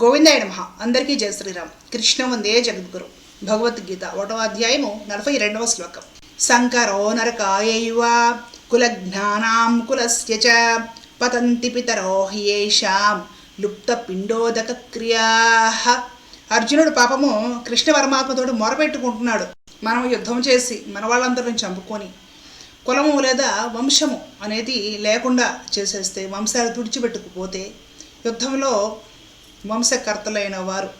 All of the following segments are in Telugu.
గోవిందాయ నమ. అందరికీ జయ శ్రీరామ్. కృష్ణ వందే జగద్గురు. భగవద్గీత ఒకటో అధ్యాయము నలభై రెండవ శ్లోకం. శంకరో నరకాయైవ కులజ్ఞానాం కులస్య చ పతంతి పితరో హ్యేషాం లుప్త పిండోదక క్రియా అర్జునుడు పాపము కృష్ణ పరమాత్మతోడు మొరపెట్టుకుంటున్నాడు. మనం యుద్ధం చేసి మన వాళ్ళందరిని చంపుకొని కులము లేదా వంశము అనేది లేకుండా చేసేస్తే వంశాలు తుడిచిపెట్టుకుపోతే యుద్ధంలో వంశకర్తలైన వారు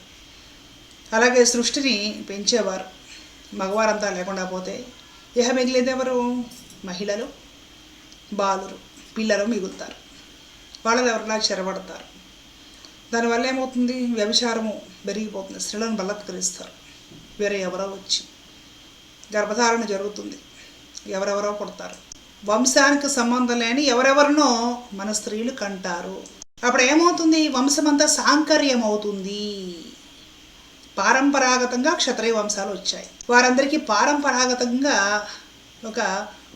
అలాగే సృష్టిని పెంచేవారు. మగవారంతా లేకుండా పోతే ఇహ మిగిలిందెవరు ఎవరు మహిళలు బాలురు పిల్లలు మిగులుతారు. వాళ్ళు ఎవరిలా చెరబడతారు? దానివల్ల ఏమవుతుంది? వ్యభిచారము పెరిగిపోతుంది. స్త్రీలను బలత్కరిస్తారు. వేరే ఎవరో వచ్చి గర్భధారణ జరుగుతుంది. ఎవరెవరో కొడతారు వంశానికి సంబంధం లేని ఎవరెవరినో మన స్త్రీలు కంటారు. అప్పుడు ఏమవుతుంది వంశమంతా సాంకర్యం అవుతుంది పారంపరాగతంగా క్షత్రియ వంశాలు వచ్చాయి వారందరికీ పారంపరాగతంగా ఒక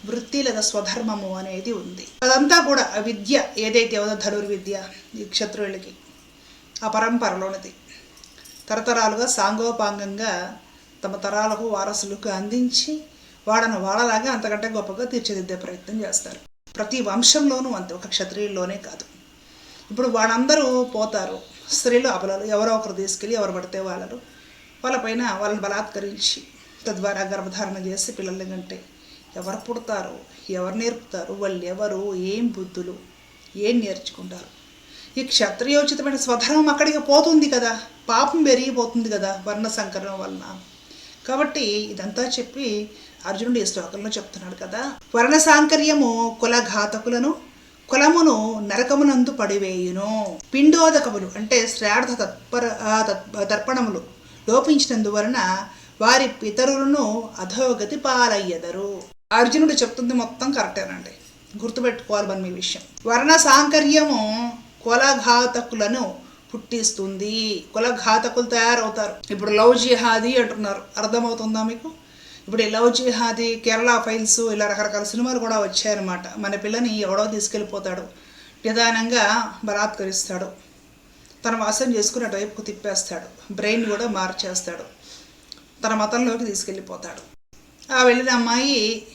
వృత్తి లేదా స్వధర్మము అనేది ఉంది. అదంతా కూడా విద్య ఏదైతే ఉందో ధనుర్విద్య ఈ క్షత్రువులకి ఆ పరంపరలోనిది. తరతరాలుగా సాంగోపాంగంగా తమ తరాలకు వారసులకు అందించి వాడను వాళ్ళలాగా అంతకంటే గొప్పగా తీర్చిదిద్దే ప్రయత్నం చేస్తారు. ప్రతి వంశంలోనూ అంతే ఒక క్షత్రియుల్లోనే కాదు. ఇప్పుడు వాళ్ళందరూ పోతారు. స్త్రీలు అబలలు ఎవరో ఒకరు తీసుకెళ్ళి ఎవరు పడితే వాళ్ళను వాళ్ళపైన వాళ్ళని బలాత్కరించి తద్వారా గర్భధారణ చేసి పిల్లల్ని కంటే ఎవరు పుడతారు ఎవరు నేర్పుతారు వాళ్ళు ఎవరు ఏం బుద్ధులు ఏం నేర్చుకుంటారు? ఈ క్షత్రియోచితమైన స్వధర్మం అక్కడికి పోతుంది కదా. పాపం పెరిగిపోతుంది కదా వర్ణ సంకరణం వలన. కాబట్టి ఇదంతా చెప్పి అర్జునుడు ఈ శ్లోకంలో చెప్తున్నాడు కదా. వర్ణ సాంకర్యము కులఘాతకులను కులమును నరకమునందు పడివేయును. పిండోదకములు అంటే శ్రార్థ తత్పర తర్పణములు లోపించినందువలన వారి పితరులను అధోగతి పాలయ్యదరు. అర్జునుడు చెప్తుంది మొత్తం కరెక్టేనండి గుర్తుపెట్టుకోవాలి మనం ఈ విషయం. వర్ణ సాంకర్యము కులఘాతకులను పుట్టిస్తుంది. కులఘాతకులు తయారవుతారు. ఇప్పుడు లవ్ జిహాదీ అంటున్నారు. అర్థమవుతుందా మీకు? ఇప్పుడు లవ్ జిహాదీ కేరళ ఫైల్స్ ఇలా రకరకాల సినిమాలు కూడా వచ్చాయన్నమాట. మన పిల్లని ఎవడో తీసుకెళ్ళిపోతాడు. నిదానంగా బలాత్కరిస్తాడు. తన వాసన చేసుకుని అటువైపుకు తిప్పేస్తాడు. బ్రెయిన్ కూడా మార్చేస్తాడు. తన మతంలోకి తీసుకెళ్ళిపోతాడు. ఆ వెళ్ళిన అమ్మాయి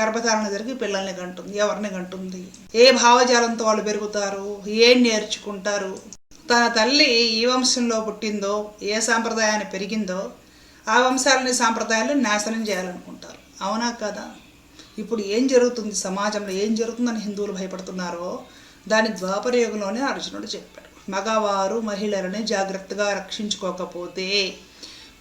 గర్భధారణ జరిగి పిల్లల్ని కంటుంది. ఎవరిని కంటుంది? ఏ భావజాలంతో వాళ్ళు పెరుగుతారు? ఏం నేర్చుకుంటారు? తన తల్లి ఈ వంశంలో పుట్టిందో ఏ సాంప్రదాయాన్ని పెరిగిందో ఆ వంశాలని సాంప్రదాయాలను నాశనం చేయాలనుకుంటారు. అవునా కదా? ఇప్పుడు ఏం జరుగుతుంది? సమాజంలో ఏం జరుగుతుందని హిందువులు భయపడుతున్నారో దాని ద్వాపరయుగంలోనే అర్జునుడు చెప్పాడు. మగవారు మహిళలని జాగ్రత్తగా రక్షించుకోకపోతే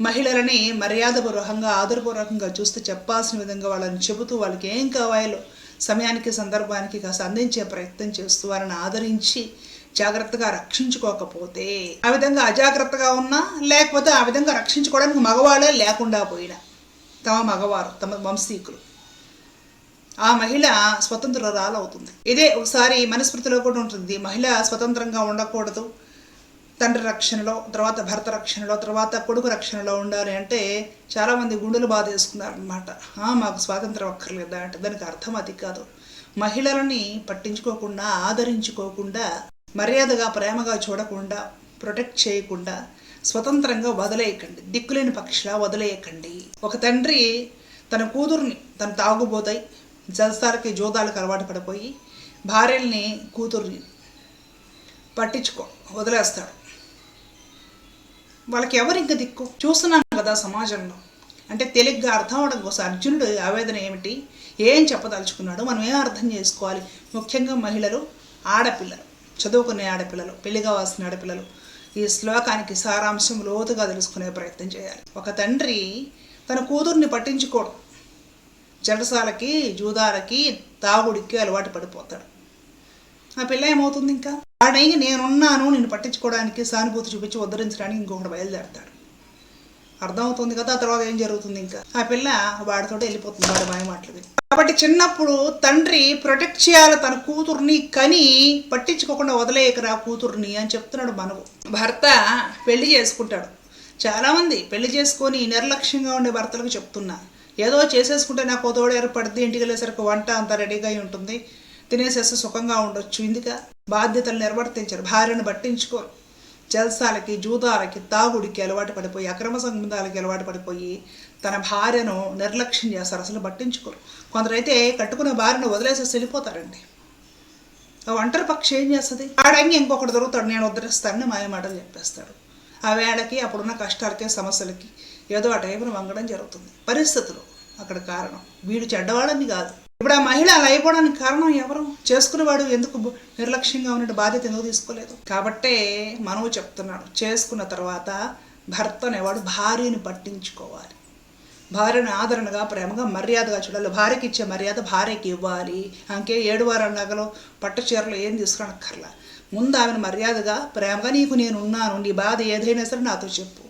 మహిళలని మర్యాదపూర్వకంగా ఆదరపూర్వకంగా చూస్తే చెప్పాల్సిన విధంగా వాళ్ళని చెబుతూ వాళ్ళకి ఏం కావాలో సమయానికి సందర్భానికి కాస్త అందించే ప్రయత్నం చేస్తూ వాళ్ళని ఆదరించి జాగ్రత్తగా రక్షించుకోకపోతే ఆ విధంగా అజాగ్రత్తగా ఉన్నా లేకపోతే ఆ విధంగా రక్షించుకోవడానికి మగవాళ్ళే లేకుండా పోయిన. తమ మగవారు తమ వంశీకులు. ఆ మహిళ స్వతంత్రురాలు అవుతుంది ఇదే ఒకసారి మనస్మృతిలో కూడా ఉంటుంది. మహిళ స్వతంత్రంగా ఉండకూడదు. తండ్రి రక్షణలో తర్వాత భర్త రక్షణలో తర్వాత కొడుకు రక్షణలో ఉండాలి అంటే చాలామంది గుండెలు బాధ వేసుకున్నారనమాట మాకు స్వాతంత్రం అక్కర్లేదా అంటే దానికి అర్థం అది కాదు. మహిళలని పట్టించుకోకుండా ఆదరించుకోకుండా మర్యాదగా ప్రేమగా చూడకుండా ప్రొటెక్ట్ చేయకుండా స్వతంత్రంగా వదిలేయకండి. దిక్కులేని పక్షిలా వదిలేయకండి. ఒక తండ్రి తన కూతుర్ని తను తాగుబోతాయి జల్సాలకి జోదాలకు అలవాటు పడిపోయి భార్యల్ని కూతుర్ని పట్టించుకో వదిలేస్తాడు. వాళ్ళకి ఎవరు దిక్కు? చూస్తున్నాం కదా సమాజంలో. అంటే తెలిగ్గా అర్థం అవడం కోసం అర్జునుడు ఆవేదన ఏమిటి? ఏం చెప్పదలుచుకున్నాడు మనం ఏం అర్థం చేసుకోవాలి? ముఖ్యంగా మహిళలు ఆడపిల్లలు. చదువుకునే ఆడపిల్లలు పెళ్ళి కావాల్సిన ఆడపిల్లలు ఈ శ్లోకానికి సారాంశం లోతుగా తెలుసుకునే ప్రయత్నం చేయాలి. ఒక తండ్రి తన కూతుర్ని పట్టించుకోడు. జడసాలకి జూదాలకి తాగుడికి అలవాటు పడిపోతాడు. ఆ పిల్ల ఏమవుతుంది ఇంకా? వాడై నేనున్నాను నేను పట్టించుకోవడానికి సానుభూతి చూపించి ఉద్ధరించడానికి ఇంకొకటి బయలుదేరతాడు. అర్థమవుతుంది కదా ఆ తర్వాత ఏం జరుగుతుంది ఇంకా? ఆ పిల్ల వాడితోటి వెళ్ళిపోతుంది వాడి మాయ మాటలు కాబట్టి చిన్నప్పుడు తండ్రి ప్రొటెక్ట్ చేయాలి తన కూతుర్ని కని పట్టించుకోకుండా వదిలేయకరా కూతుర్ని అని చెప్తున్నాడు మనవు. భర్త పెళ్ళి చేసుకుంటాడు. చాలామంది పెళ్ళి చేసుకొని నిర్లక్ష్యంగా ఉండే భర్తలకు చెప్తున్నా. ఏదో చేసేసుకుంటే నాకు తోడు ఏర్పడుద్ది ఇంటికి వెళ్ళేసరికి వంట అంత రెడీగా ఉంటుంది. తినేసేస్తే సుఖంగా ఉండొచ్చు. ఇందుక బాధ్యతలు నిర్వర్తించరు. భార్యను పట్టించుకోరు. జల్సాలకి జూదాలకి తాగుడికి అలవాటు పడిపోయి అక్రమ సంబంధాలకి అలవాటు పడిపోయి తన భార్యను నిర్లక్ష్యం చేస్తారు. అసలు పట్టించుకోరు. కొందరైతే కట్టుకున్న భార్యను వదిలేసేసి వెళ్ళిపోతారండి. ఆ ఒంటరి పక్షి ఏం చేస్తుంది? ఆడంగి ఇంకొకటి దొరుకుతాడు. నేను ఉద్ధరిస్తానని మాయ మాటలు చెప్పేస్తాడు. ఆ వేళకి అప్పుడున్న కష్టాలకి సమస్యలకి ఏదో ఆ టైపును వంగడం జరుగుతుంది. పరిస్థితులు అక్కడ కారణం. వీడు చెడ్డవాడని కాదు. ఇప్పుడు ఆ మహిళ అలా అయిపోవడానికి కారణం ఎవరు? చేసుకునేవాడు ఎందుకు నిర్లక్ష్యంగా ఉన్నట్టు బాధ్యత ఎందుకు తీసుకోలేదు? కాబట్టే మనవు చెప్తున్నాడు. చేసుకున్న తర్వాత భర్త అనేవాడు భార్యని పట్టించుకోవాలి. భార్యను ఆదరణగా ప్రేమగా మర్యాదగా చూడాలి. భార్యకి ఇచ్చే మర్యాద భార్యకి ఇవ్వాలి. అంకే ఏడు వారాల నగలు పట్టు చీరలు ఏం తీసుకురానక్కర్లా ముందు ఆమెను మర్యాదగా ప్రేమగా నీకు నేను ఉన్నాను నీ బాధ ఏదైనా సరే నాతో చెప్పు.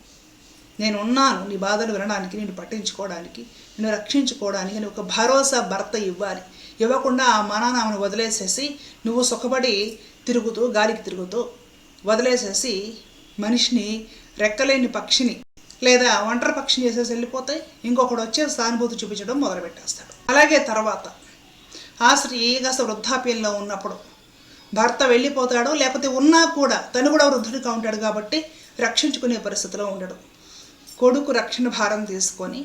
నేను ఉన్నాను నీ బాధలు వినడానికి నేను పట్టించుకోవడానికి నేను రక్షించుకోవడానికి అని ఒక భరోసా భర్త ఇవ్వాలి. ఇవ్వకుండా ఆ మనానామను వదిలేసేసి నువ్వు సుఖపడి తిరుగుతూ గాలికి తిరుగుతూ వదిలేసేసి మనిషిని రెక్కలేని పక్షిని లేదా ఒంటరి పక్షిని చేసేసి వెళ్ళిపోతే ఇంకొకడు వచ్చే సానుభూతి చూపించడం మొదలుపెట్టేస్తాడు. అలాగే తర్వాత ఆ స్త్రీ కాస్త వృద్ధాప్యంలో ఉన్నప్పుడు భర్త వెళ్ళిపోతాడు లేకపోతే ఉన్నా కూడా తను కూడా వృద్ధుడిగా ఉంటాడు కాబట్టి రక్షించుకునే పరిస్థితిలో ఉండడు. కొడుకు రక్షణ భారం తీసుకొని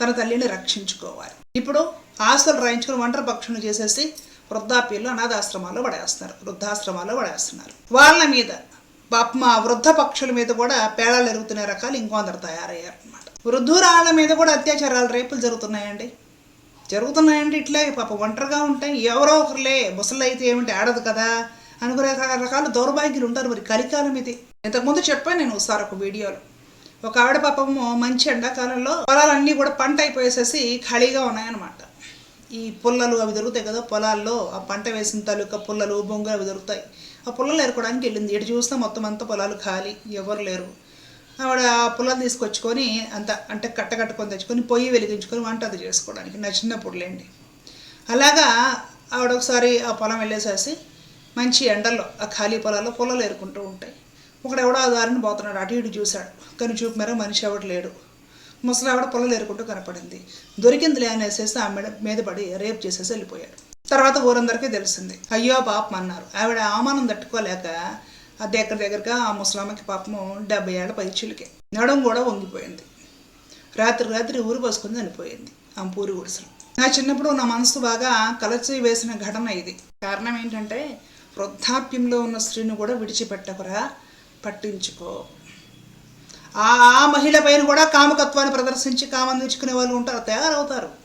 తన తల్లిని రక్షించుకోవాలి. ఇప్పుడు ఆస్తులు రాయించుకుని ఒంటరి పక్షులు చేసేసి వృద్ధాప్యంలో అనాథాశ్రమాల్లో పడేస్తున్నారు. వృద్ధాశ్రమాల్లో పడేస్తున్నారు. వాళ్ళ మీద పాప మా వృద్ధ పక్షుల మీద కూడా పేడాలు ఎరుగుతున్న రకాలు ఇంకొందరు తయారయ్యారు అనమాట వృద్ధురాళ్ళ మీద కూడా అత్యాచారాలు రేపులు జరుగుతున్నాయండి. జరుగుతున్నాయండి ఇట్లే పాప ఒంటరిగా ఉంటాయి ఎవరో ఒకరులే ముసలు అయితే ఏమిటి ఆడదు కదా అనుకునే రకరకాల దౌర్భాగ్యులు ఉంటారు మరి కలికాలం ఇది. ఇంతకుముందు చెప్పాను నేను ఒకసారి ఒక వీడియోలో. ఒక ఆవిడ పాపము మంచి ఎండాకాలంలో పొలాలన్నీ కూడా పంట అయిపోయేసేసి ఖాళీగా ఉన్నాయన్నమాట. ఈ పుల్లలు అవి దొరుకుతాయి కదా పొలాల్లో ఆ పంట వేసిన తాలూకా పుల్లలు బొంగులు అవి దొరుకుతాయి. ఆ పుల్లలు ఏరుకోవడానికి వెళ్ళింది. ఇటు చూస్తే మొత్తం అంతా పొలాలు ఖాళీ. ఎవరు లేరు. ఆవిడ ఆ పుల్లలు తీసుకొచ్చుకొని అంత అంటే కట్ట కట్టుకొని తెచ్చుకొని పొయ్యి వెలిగించుకొని వంట అది చేసుకోవడానికి. నచ్చినప్పుడు లేండి అలాగా ఆవిడ ఒకసారి ఆ పొలం వెళ్ళేసేసి మంచి ఎండల్లో ఆ ఖాళీ పొలాల్లో పొలాలు ఏరుకుంటూ ఉంటాయి. ఒకడు ఎవడో దారిని పోతున్నాడు. అటు ఇటు చూశాడు. కానీ చూపు మేర మనిషి ఎవడు లేడు. ముసలావిడ ఆవిడ పొలాలు ఏరుకుంటూ కనపడింది. దొరికిందిలే అనేసేసి ఆమె మీద పడి రేపు చేసేసి వెళ్ళిపోయాడు. తర్వాత ఊరందరికీ తెలిసింది. అయ్యో పాపం అన్నారు. ఆవిడ అవమానం తట్టుకోలేక ఆ దగ్గర దగ్గరగా ఆ ముసలామకి పాపము డెబ్బై ఏళ్ళ పైచులకి. నడం కూడా వంగిపోయింది. రాత్రి రాత్రి ఊరు పోసుకుని చనిపోయింది. ఆ పూరి గుడిసెలు. నా చిన్నప్పుడు నా మనసు బాగా కలచి వేసిన ఘటన ఇది. కారణం ఏంటంటే వృద్ధాప్యంలో ఉన్న స్త్రీని కూడా విడిచిపెట్టకురా పట్టించుకో. ఆ ఆ మహిళ పైన కూడా కామకత్వాన్ని ప్రదర్శించి కామం తెచ్చుకునే వాళ్ళు ఉంటారు తయారవుతారు.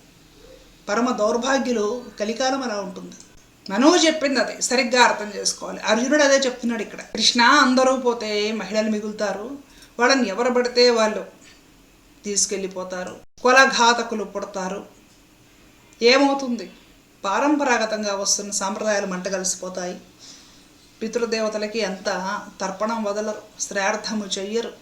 పరమ దౌర్భాగ్యులు కలికాలం అలా ఉంటుంది. మనవు చెప్పింది అదే సరిగ్గా అర్థం చేసుకోవాలి. అర్జునుడు అదే చెప్తున్నాడు ఇక్కడ. కృష్ణ అందరూ పోతే మహిళలు మిగులుతారు వాళ్ళని ఎవరు పడితే వాళ్ళు తీసుకెళ్ళిపోతారు కులఘాతకులు పుడతారు. ఏమవుతుంది? పారంపరాగతంగా వస్తున్న సాంప్రదాయాలు మంట కలిసిపోతాయి. పితృదేవతలకి అంత తర్పణం వదలరు శ్రార్థము చెయ్యరు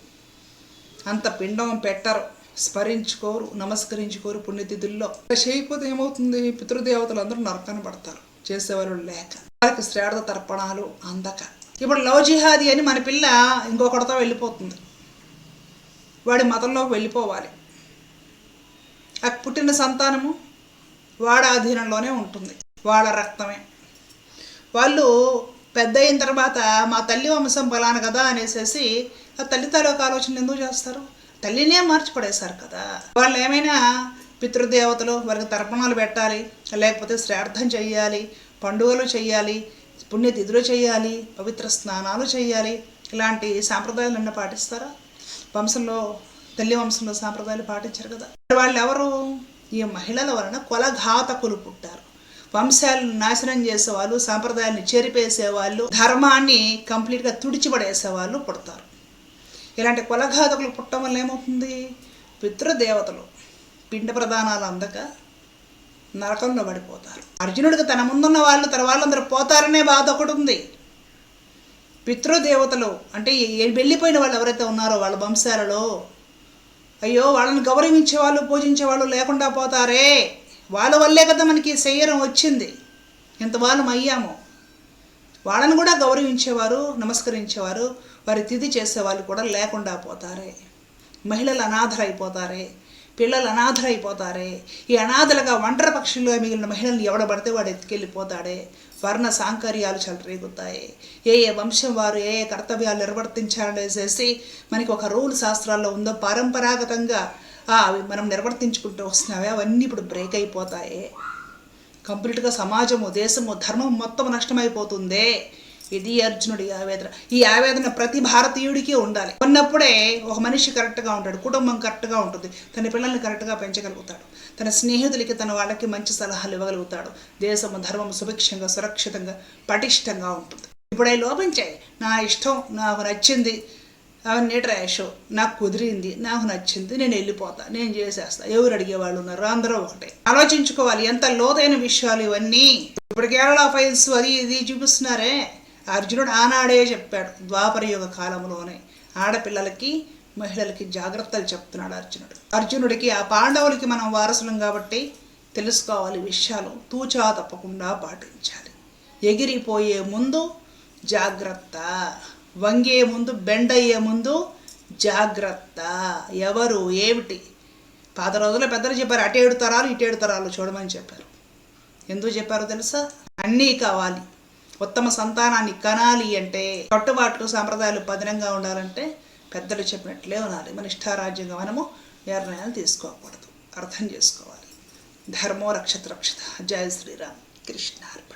అంత పిండం పెట్టరు. స్మరించుకోరు నమస్కరించుకోరు పుణ్యతిథుల్లో. చేయకపోతే ఏమవుతుంది? పితృదేవతలు అందరూ నరకాన్ని పడతారు. చేసేవాళ్ళు లేక. వాళ్ళకి శ్రార్థ తర్పణాలు అందక. ఇప్పుడు లవ్ జిహాది అని మన పిల్ల ఇంకొకటితో వెళ్ళిపోతుంది. వాడి మతంలోకి వెళ్ళిపోవాలి. ఆ పుట్టిన సంతానము వాడ అధీనంలోనే ఉంటుంది. వాళ్ళ రక్తమే. వాళ్ళు పెద్ద అయిన తర్వాత మా తల్లి వంశం బలాను కదా అనేసేసి ఆ తల్లి తాలూకు ఆలోచన ఎందుకు చేస్తారు? తల్లినే మార్చి పడేశారు కదా. వాళ్ళు ఏమైనా పితృదేవతలు వారికి తర్పణాలు పెట్టాలి లేకపోతే శ్రార్థం చెయ్యాలి పండుగలు చెయ్యాలి పుణ్యతిథులు చేయాలి పవిత్ర స్నానాలు చేయాలి ఇలాంటి సాంప్రదాయాలన్నీ పాటిస్తారా? వంశంలో తల్లి వంశంలో సాంప్రదాయాలు పాటించారు కదా. వాళ్ళు ఎవరు ఈ మహిళల వలన కులఘాతకులు పుట్టారు. వంశాలను నాశనం చేసేవాళ్ళు సాంప్రదాయాన్ని చెరిపేసేవాళ్ళు ధర్మాన్ని కంప్లీట్గా తుడిచిపడేసేవాళ్ళు పుడతారు. ఇలాంటి కులఘాతకులు పుట్టడం వల్ల ఏమవుతుంది? పితృదేవతలు పిండ ప్రధానాలు అందక నరకంలో పడిపోతారు. అర్జునుడికి తన ముందున్న వాళ్ళు తన వాళ్ళందరూ పోతారనే బాధ ఒకటి ఉంది. పితృదేవతలు అంటే ఏ- వెళ్ళిపోయిన వాళ్ళు ఎవరైతే ఉన్నారో వాళ్ళ వంశాలలో అయ్యో వాళ్ళని గౌరవించే వాళ్ళు పూజించే వాళ్ళు లేకుండా పోతారే. వాళ్ళ వల్లే కదా మనకి శరీరం వచ్చింది. ఇంత వాళ్ళం అయ్యాము. వాళ్ళని కూడా గౌరవించేవారు నమస్కరించేవారు వారి తిథి చేసేవాళ్ళు కూడా లేకుండా పోతారే. మహిళలు అనాథరైపోతారే పిల్లలు అనాథరైపోతారే ఈ అనాథలుగా ఒంటరి పక్షులుగా మిగిలిన మహిళల్ని ఎవడబడితే వాడు ఎత్తుకెళ్ళిపోతాడే. వర్ణ సాంకర్యాలు చెలరేగుతాయి. ఏ ఏ వంశం వారు ఏ ఏ కర్తవ్యాలు నిర్వర్తించాలనేసేసి మనకి ఒక రూల్ శాస్త్రాల్లో ఉందో పరంపరాగతంగా అవి మనం నిర్వర్తించుకుంటూ వస్తున్నావే అవన్నీ ఇప్పుడు బ్రేక్ అయిపోతాయి. కంప్లీట్గా సమాజము దేశము ధర్మం మొత్తం నష్టమైపోతుందే. ఇది అర్జునుడి ఆవేదన. ఈ ఆవేదన ప్రతి భారతీయుడికి ఉండాలి. ఉన్నప్పుడే ఒక మనిషి కరెక్ట్గా ఉంటాడు కుటుంబం కరెక్ట్గా ఉంటుంది తన పిల్లల్ని కరెక్ట్గా పెంచగలుగుతాడు తన స్నేహితులకి తన వాళ్ళకి మంచి సలహాలు ఇవ్వగలుగుతాడు. దేశము ధర్మం సుభిక్షంగా సురక్షితంగా పటిష్టంగా ఉంటుంది. ఇప్పుడే లోపించాయి నా ఇష్టం నాకు నచ్చింది అవన్నీ ట్రాష్ నాకు కుదిరింది నాకు నచ్చింది నేను వెళ్ళిపోతా నేను చేసేస్తా. ఎవరు అడిగేవాళ్ళు ఉన్నారు? అందరూ ఒకటే. ఆలోచించుకోవాలి ఎంత లోతైన విషయాలు ఇవన్నీ. ఇప్పుడు కేరళ ఫైల్స్ అది ఇది చూపిస్తున్నారే? అర్జునుడు ఆనాడే చెప్పాడు ద్వాపరయుగ కాలంలోనే ఆడపిల్లలకి మహిళలకి జాగ్రత్తలు చెప్తున్నాడు అర్జునుడు. అర్జునుడికి ఆ పాండవులకి మనం వారసులం కాబట్టి తెలుసుకోవాలి విషయాలు తూచా తప్పకుండా పాటించాలి. ఎగిరిపోయే ముందు జాగ్రత్త వంగే ముందు బెండయ్యే ముందు జాగ్రత్త. ఎవరు ఏమిటి? పాత రోజుల్లో పెద్దలు చెప్పారు అటేడు తరాలు ఇటేడు తరాలు చూడమని చెప్పారు. ఎందుకు చెప్పారో తెలుసా? అన్నీ కావాలి. ఉత్తమ సంతానాన్ని కనాలి అంటే కట్టుబాట్లు సాంప్రదాయాలు పదినంగా ఉండాలంటే పెద్దలు చెప్పినట్లే ఉండాలి. మన ఇష్టారాజ్యంగా మనము నిర్ణయాలు తీసుకోకూడదు. అర్థం చేసుకోవాలి. ధర్మో రక్షత రక్షత జయ శ్రీరామ్. కృష్ణార్పణ.